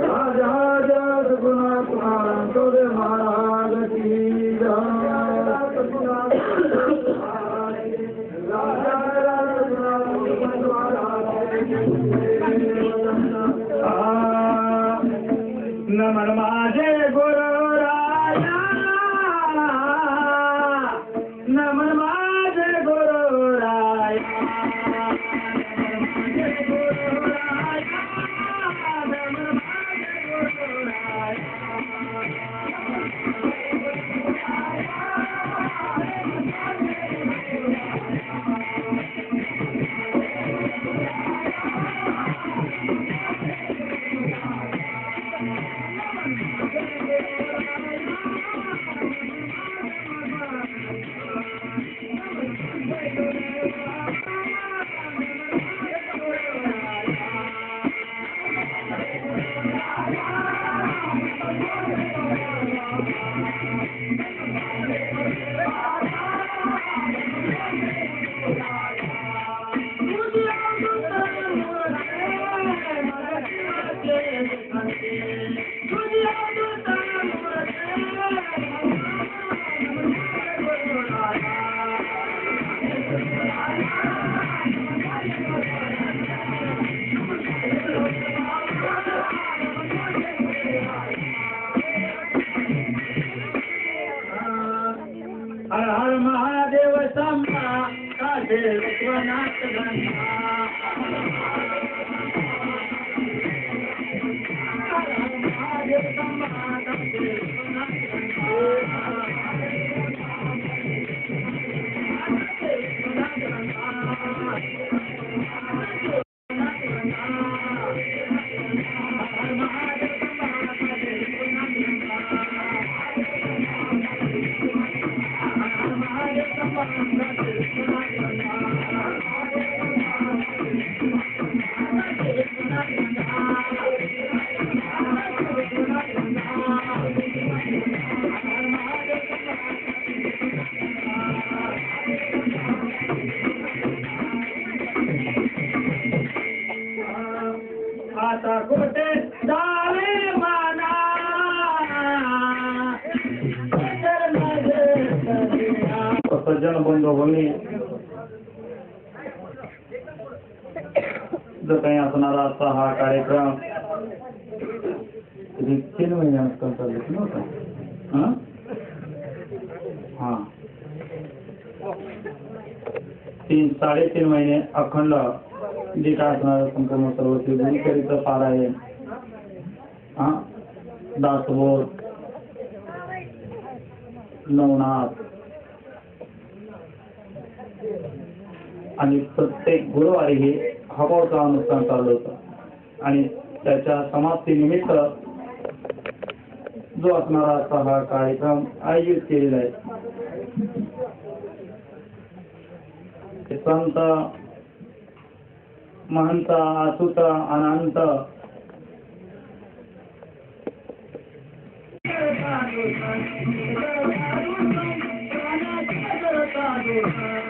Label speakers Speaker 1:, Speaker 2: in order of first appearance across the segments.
Speaker 1: राजा सद्गुणात्मानंद प्रभू महाराज हर सज्जन बंधू बंधूंनी जो काही असणारा असा हा कार्यक्रम. तीन महिन्यात करता येत नव्हता हा? तीन साडेतीन महिने अखंड जे काय असणार संपूर्ण सर्व ते गुरुचरित्र पारायण हा? दासबोध. नवनाथ. आणि प्रत्येक गुरुवारी हे हवाचा अनुष्ठान चालू होतं. आणि त्याच्या समाप्तीनिमित्त जो असणारा असा हा कार्यक्रम आयोजित केलेला आहे संत महंत आसुत अनंत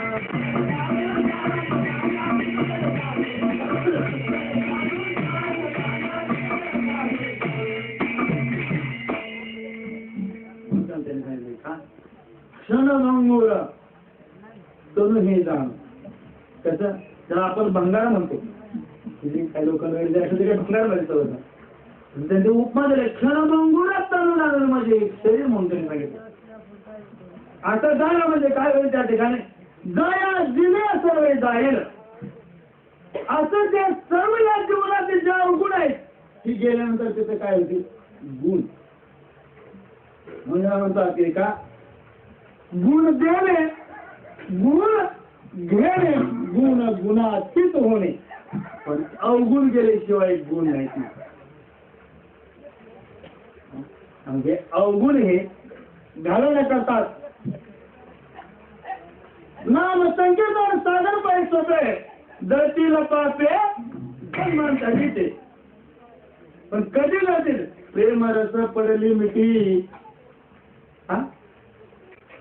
Speaker 1: क्षणभंगुर तनु हे जाण. कसं? त्याला आपण भंगार म्हणतो. काही लोकांना असं द्यायचं भंगार म्हणतो होतं त्यांचे उपमा दिले क्षणभंगुर तनु लागलं म्हणजे शरीर म्हणून त्यांनी सांगितलं. आता जाणं म्हणजे काय होईल त्या ठिकाणी? दया दिले सर्व जाईल असं ते सर्व या जीवनातील ज्या अवगुण आहेत ती गेल्यानंतर तिथे काय होते गुण. म्हणजे म्हणतात की का? गुण देणे गुण घेणे गुण गुणातीत होणे. पण अवगुण गेल्याशिवाय गुण नाही म्हणजे अवगुण हे घालवण्याकरतात नाम संकीर्तन साधन पाहिजे सोपे. जळतील पापे सन्मान ते पण कधी जातील? प्रेम रस पडली मिठी.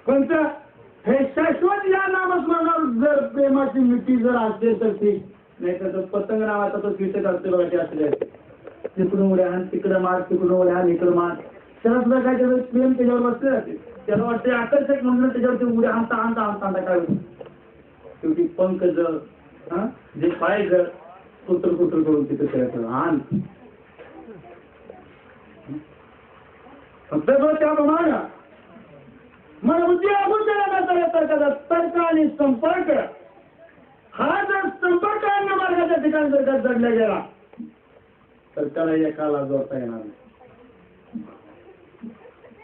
Speaker 1: कोणतं हे शाश्वत या नामस्मरणावर जर प्रेमाची मिठी जर असते तर ती नाही तर पतंग नावाचा तो कीटक असते बघा ते असले. तिकडून उड्या आणि तिकडं मार तिकडून उड्या इकडं मार. त्याला काय त्याचं प्रेम त्याच्यावर बसले जाते. त्याला वाटते आकर्षक म्हणून त्याच्यावरती उड्या आणता आणता आणता आणता काय होईल? शेवटी पंख जर हा जे पाय जर कुत्र कुत्र करून तिथे खेळायचं आण. फक्त त्या त्याप्रमाणे. मग बुद्धी अबुद्धीला तर्काचा तर्क आणि संपर्क. हा जर संपर्क अन्न मार्गाच्या ठिकाणी जर का जडला गेला तर त्याला एकाला जोडता येणार नाही.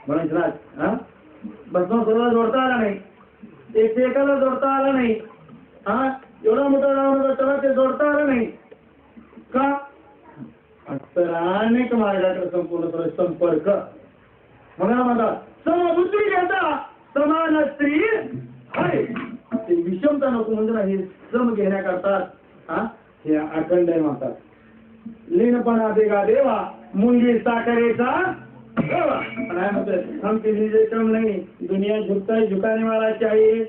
Speaker 1: म्हणायचं ना हा? भस्म जोडता आला नाही. एक एकाला जोडता आला नाही. हा? एवढा मोठा रावण त्याला ते जोडता आलं नाही. का? तर अनेक मार्गाकडे संपूर्ण संपर्क. म्हणा म्हणतात समबुद्धी घेता समान स्त्री हरे ते विषमता नको म्हणजे ना हे सम घेण्याकरता हा? हे अखंड आहे म्हणतात. लीनपणा देगा देवा मुंगी साखरेचा देवा. पण आहे हम किसी से कम नहीं दुनिया झुकता है झुकाने वाला चाहिए.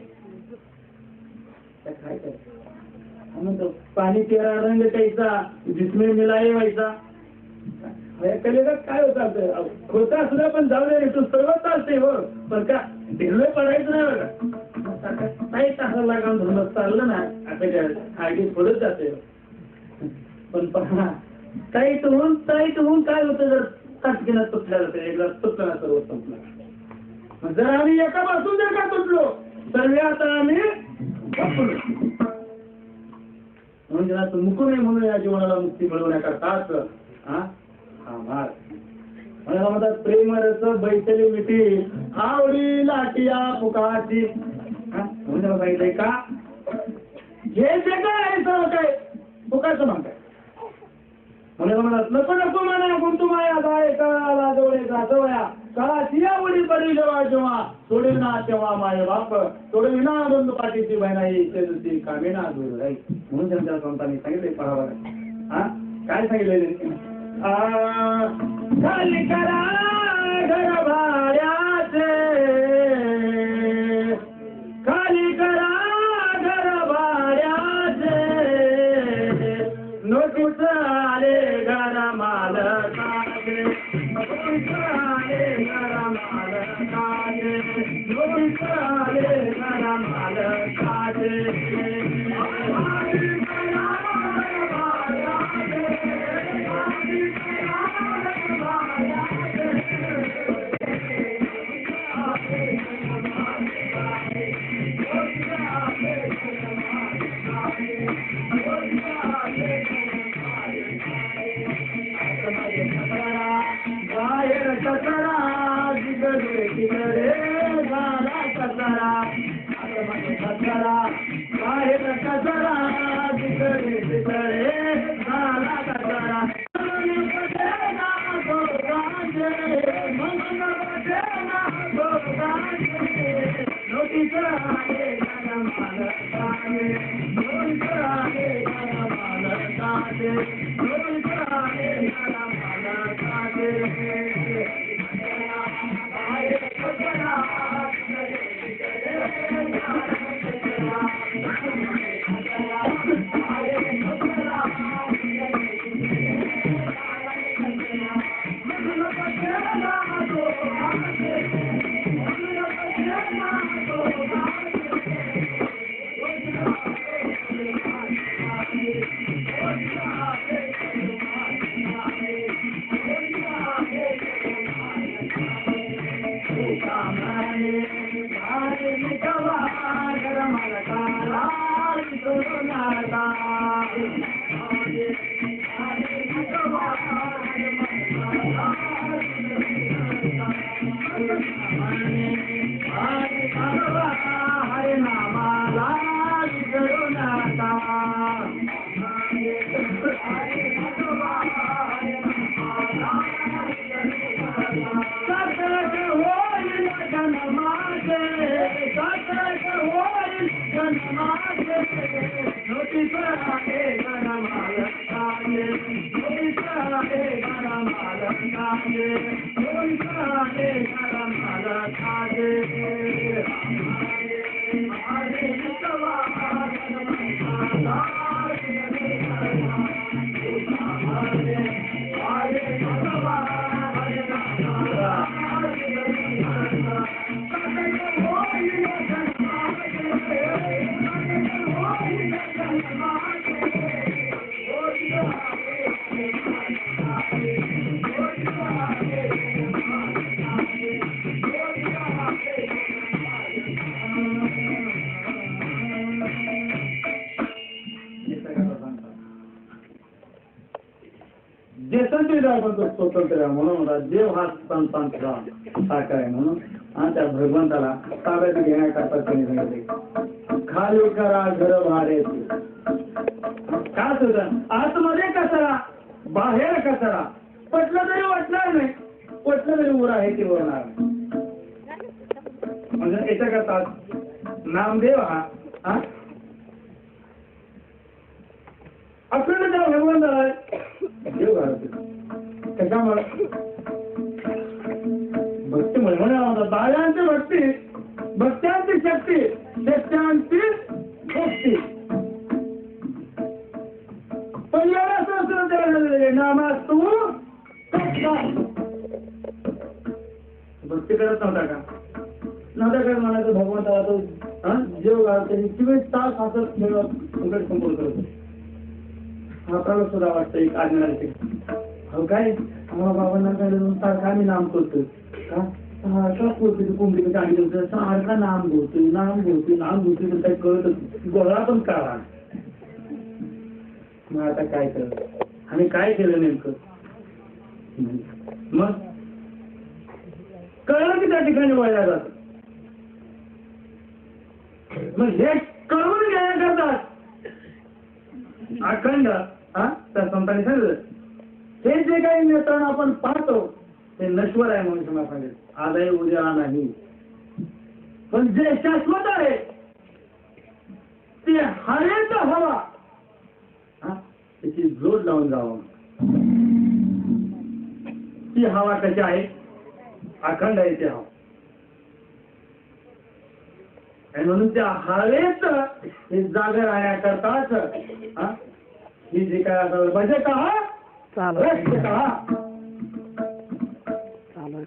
Speaker 1: काय काय? म्हणतो, पाणी तेरा रंग कैसा जिसमें मिलाये वैसा. कलेला काय होतं खोटा सुद्धा पण जाऊ दे तू सर्व चालते हो पण का ढिल्ले पडायचं नाही बघा काही तासाला लागावून धर्म चाललं ना. आता काय आगी पुढे जाते. पण पहा काही होऊन काही होऊन काय होतं जर तास घेण्यात तुटल्या जाते एकदा तुटलं ना सर्व संपलं. जर आम्ही एका पासून जर का तुटलो तर आता आम्ही म्हणजे म्हणून ज्याला मुकू नये म्हणून या जीवनाला मुक्ती मिळवण्याकरताच हा हा? म्हणतात प्रेम रस बैसली मिठी आवडी लाटिया पुकाची म्हणजे म्हणून सांगितलंय का? हे जे काय काय? पुकारचं म्हणताय म्हणजे म्हणतात नको नको म्हणा गुंतू माया बाळे कळाला जवळे जातवया कळा सिया उडी पडी जेव्हा जेव्हा सोडेल ना तेव्हा माय बाप. सोडेल ना बंधू पाठीची बहिणाई ते दुसरी कामिना दूर राहील. म्हणून त्यांच्या संतांनी सांगितले पहावा हा? काय सांगितले घर वारी घर वारे घर माले घर माल तारे ने गरमाल कचरा जिकडे I'm देव हा संतांचा साकार आहे म्हणून आणि त्या भगवंताला ताब्यात घेण्याकरता त्यांनी सांगितले खाली करा घर भारे काय होतं आतमध्ये कचरा बाहेर कचरा. पटलं तरी वाटणार नाही. पटलं तरी उर आहे ते उरणार म्हणजे याच्या करता नामदेव हा हा? त्या भगवंताला देव घालतो त्याच्यामुळे बाळांची भक्ती भक्त्यांची शक्ती शक्त्यांची भक्ती. पहिल्याला संस्कृत नामा तू भक्ती करत नव्हता का? नव्हता काय म्हणायचं भगवंताला तो हा? जेव घालतो चोवीस तास हातात खेळत उघड संपूर्ण करतो आपल्याला सुद्धा वाटतं एक आज्ञा हो काय? आम्हाला बाबांना काय सारखा आम्ही नाम करतो का? सारखा कोंबडी कशी आणि होतं सारखा नाम घेतोय नाम घेतोय नाम घेतोय पण काही कळत गोळा पण करा मग आता काय करत आणि काय केलं नेमकं? मग? कळलं की त्या ठिकाणी वळल्या जात मग हे कळून घ्यायला करतात. अखंड हा? त्या संतांनी सांगितलं. हे जे काही नेतण आपण पाहतो नश्वर आहे म्हणून तुम्हाला सांगितलं आजही उद्या नाही. पण जे शाश्वत आहे ते हरेच हवा. त्याची जोड लावून जावं. ती हवा कशी आहे? अखंड आहे ती हवा. आणि म्हणून त्या हवेत हे जागा राहण्याकरताच हा? ही जे काय असेल भजे का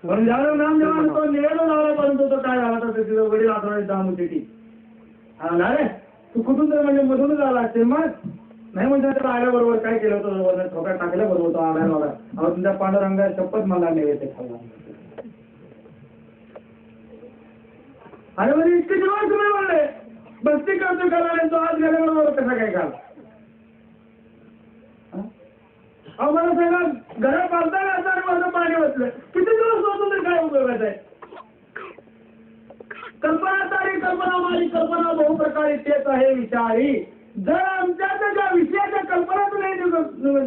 Speaker 1: ज्यावेळेस नाम जेव्हा तो निवेदन लावला परंतु तो काय झाला तर तिथं वडील आठवड्यात दाम होती हा रे तू कुठून तर म्हणजे मधूनच आला असते मग? नाही म्हणजे त्याला आल्याबरोबर काय केलं होतं ठोका टाकल्याबरोबर तो आलाय मला अहो तुमच्या पांडुरंगा शपथ मला नैवेद्य खाल्ला अरे म्हणजे इतके जेव्हा तुम्ही म्हणले बस्ती करतो करायला तो आज गेल्याबरोबर कसा काय खाला? अहो मला सांगा घरात बांधताना असं आणि माझं पाणी बसलं तर आहे. कल्पना सारी कल्पना माझी कल्पना बहु प्रकारे तेच आहे विचारी. जर आमच्या त्या ज्या विषयाच्या कल्पनाच नाही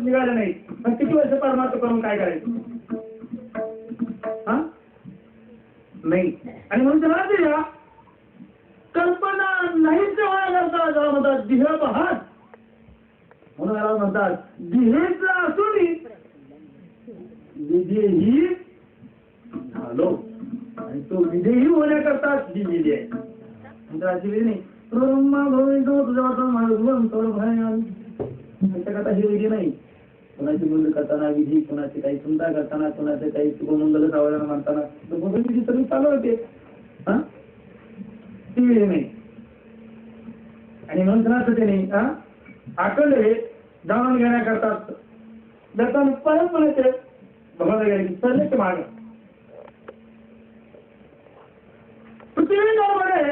Speaker 1: निघाल्या नाही मग किती वर्ष परमार्थ करून काय करायचं? हा? नाही. आणि म्हणून त्याला दिला कल्पना नाहीच करता ज्याला म्हणतात दिह पहात म्हणून याला म्हणतात दिहेच असून विधेही झालो आणि तो विजयी होण्याकरता ही विधी आहे. म्हणजे अशी विधी नाही ब्रह्मा तो तुझ्या वाटून माझं तर भयान त्याच्याकरता ही विधी नाही. कोणाची मुलं करताना विधी कोणाची काही चिंता करताना कोणाचे काही शुभमंगल सावधान मानताना भगवत विधी सगळी चालू होते. हा? ती विधी नाही. आणि म्हणून ते नाही. हा? आकल जाणून घेण्याकरता दत्ताने परत म्हणायचे भगवान गेले की माग. पृथ्वीकडे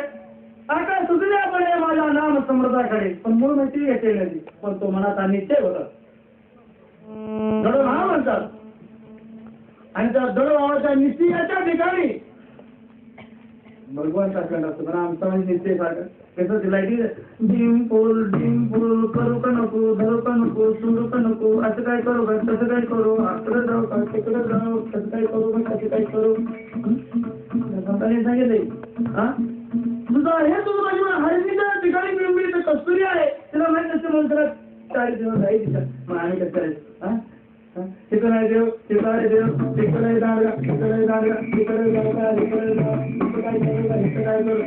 Speaker 1: आता सुजल्याकडे माझ्या नाम समर्थाकडे पण मूळ माहिती घेतलेली होती पण तो मनाचा निश्चय होता. दडो हा म्हणतात. आणि त्या दडो भावाच्या निश्चयाच्या ठिकाणी भगवान सारखं असतो पण आमचा म्हणजे निश्चय सारखं. कसं तिला डिम फुल डिम करू का नको धरू का नको सुरू का नको असं काय करू का? तसं काय करू? आकडे जाऊ का? तिकडे जाऊ कसं काय करू? का कसं काय करू? त्यांनी सांगितले हा तुझं हे तुझं माझी हरणीच्या ठिकाणी बिंबी तर कस्तुरी आहे तिला माहीत असते म्हणून त्याला चाळीस दिवस आहे तिथं मग आम्ही कसं करायचं हा तिकडे नाही देव तिकडे देव तिकडे दांडगा तिकडे दांडगा तिकडे दांडगा तिकडे काय काय करू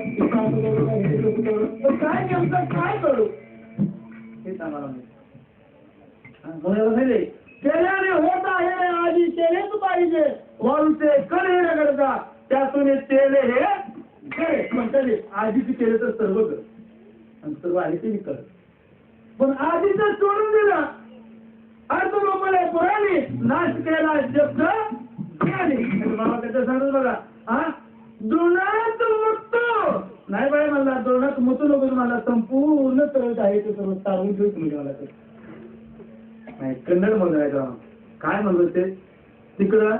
Speaker 1: नेमकं काय करू हे सांगा कोणाला माहिती केल्याने होत आहे आधी केलेच पाहिजे वाळूचे कर त्यातून केले हे करे म्हणतात आधीच केले तर सर्व कर. आणि सर्व आहे ते कर. पण आधीच सोडून दिला. अर्थ लोकांना पुराणी नाश केला शब्द ज्ञानी बाबा त्याच्या सांगत बघा हा? द्रोणात मुक्त नाही बाय मला द्रोणात मुतू नको मला. संपूर्ण तळत आहे ते सर्व तारून ठेवत तुम्ही मला ते नाही कन्नड म्हणून काय म्हणलं ते तिकडं